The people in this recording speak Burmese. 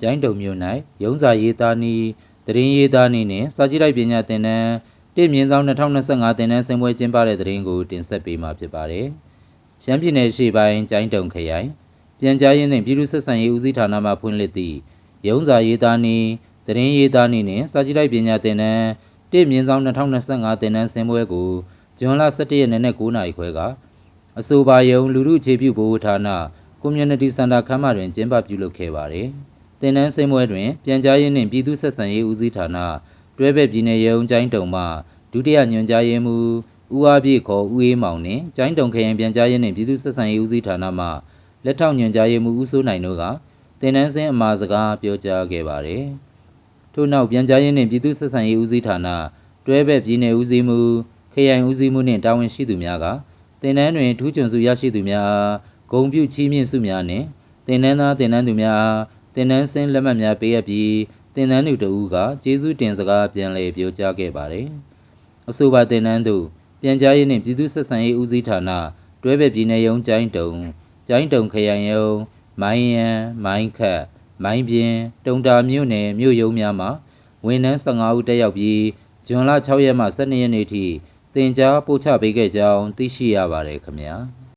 ကျိုင်းတုံမြို့၌ရုံးစာရေးသားနည်းတရင်ရေးသားနည်းနှင့်စာကြည့်လိုက်ပညာသင်တန်းတစ်မြင်းဆောင်2025သင်တန်းဆင်ပွဲကျင်းပတဲ့တရင်ကိုတင်ဆက်ပေးမှာဖြစ်ပါတယ်။ရှမ်းပြည်နယ်ရှေ့ပိုင်းကျိုင်းတုံခရိုင်ပြန်ကြားရေးနှင့်ပြည်သူ့ဆက်ဆံရေးဦးစီးဌာနမှဖွင့်လှစ်သည့်ရုံးစာရေးသားနည်းတရင်ရေးသားနည်းနှင့်စာကြည့်လိုက်ပညာသင်တန်းတစ်မြင်းဆောင်2025သင်တန်းဆင်ပွဲကိုဇွန်လ17ရက်နေ့နက်9:00နာရီခွဲကအဆိုပါယုံလူမှုအခြေပြုဗဟိုဌာန Community Center ခမ်းမတွင်ကျင်းပပြုလုပ်ခဲ့ပါတယ်။ တင်နန်းစင်ပွဲတွင်ပြန်ကြားရေးနှင့်ပြည်သူ့ဆက်ဆံရေးဦးစီးဌာနတွဲဘက်ပြည်နယ်ရုံးကျိုင်းတုံမှဒုတိယညွှန်ကြားရေးမှူးဦးအားပြည့်ခေါ်ဦးအေးမောင်နှင့်ကျိုင်းတုံခရိုင်ပြန်ကြားရေးနှင့်ပြည်သူ့ဆက်ဆံရေးဦးစီးဌာနမှလက်ထောက်ညွှန်ကြားရေးမှူးဦးစိုးနိုင်တို့ကတင်နန်းစင်အမှာစကားပြောကြားခဲ့ပါတယ်။ထို့နောက်ပြန်ကြားရေးနှင့်ပြည်သူ့ဆက်ဆံရေးဦးစီးဌာနတွဲဘက်ပြည်နယ်ဦးစီးမှူးခရိုင်ဦးစီးမှူးနှင့်တာဝန်ရှိသူများကတင်နန်းတွင်ထူးချွန်စုရရှိသူများအားဂုံပြုချီးမြှင့်စုများနှင့်တင်နန်းသားတင်နန်းသူများအား တင်နန်းစင်းလက်မှတ်များပေးအပ်ပြီးတင်နန်းသူတဦးကကျေးဇူးတင်စကားပြန်လည်ပြောကြားခဲ့ပါတယ်။အဆိုပါတင်နန်းသူပြန်ကြားရေးနှင့်ပြည်သူ့ဆက်ဆံရေးဦးစီးဌာနတွဲဘက်ပြည်နယ်ရုံးကျိုင်းတုံကျိုင်းတုံခရိုင်ရုံးမိုင်းရန်မိုင်းခတ်မိုင်းပြင်းတုံတာမြို့နယ်မြို့ရုံးများမှာဝန်ထမ်း15ဦးတက်ရောက်ပြီးဇွန်လ6ရက်မှ12ရက်နေ့ထိတင် जा ပို့ချပေးခဲ့ကြောင်းသိရှိရပါတယ်ခင်ဗျာ။